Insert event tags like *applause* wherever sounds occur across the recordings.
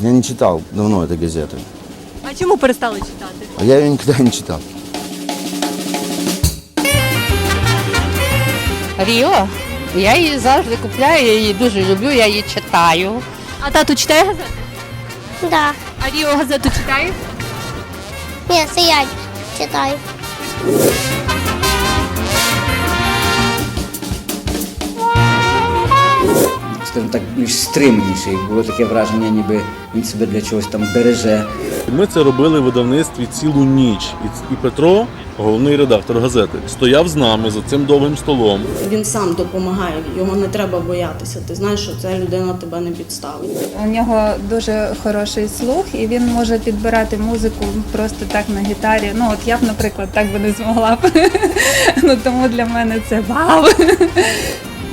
Я не читал давно этой газеты. А чому перестали читати? А я ее никогда не читал. Ріо. Я її завжди купляю, я її дуже люблю, я її читаю. А тато читає газети? Да. А Ріо газету читає? Ні, це я читаю. Thank you. Скажімо так, більш стриманіший. Було таке враження, ніби він себе для чогось там береже. Ми це робили в видавництві цілу ніч. І, і Петро, головний редактор газети, стояв з нами за цим довгим столом. Він сам допомагає, його не треба боятися. Ти знаєш, що ця людина тебе не підставить. У нього дуже хороший слух, і він може підбирати музику просто так на гітарі. Ну от я б, наприклад, так би не змогла б. *laughs* Ну тому для мене це вау.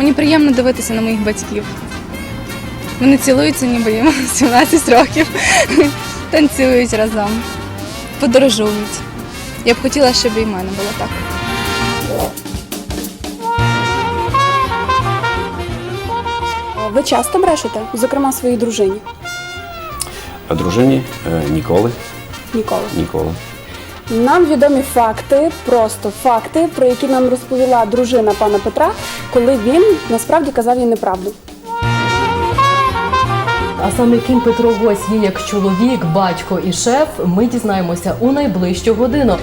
Мені приємно дивитися на моїх батьків. Вони цілуються, ніби їм *laughs* 17 років, *laughs* танцюють разом, подорожують. Я б хотіла, щоб і в мене було так. Ви часто брешете, зокрема своїй дружині? А дружині е, ніколи, Ніколи. ніколи. Нам відомі факти, просто факти, про які нам розповіла дружина пана Петра, коли він насправді казав їй неправду. А саме ким Петро Гось є як чоловік, батько і шеф, ми дізнаємося у найближчу годину.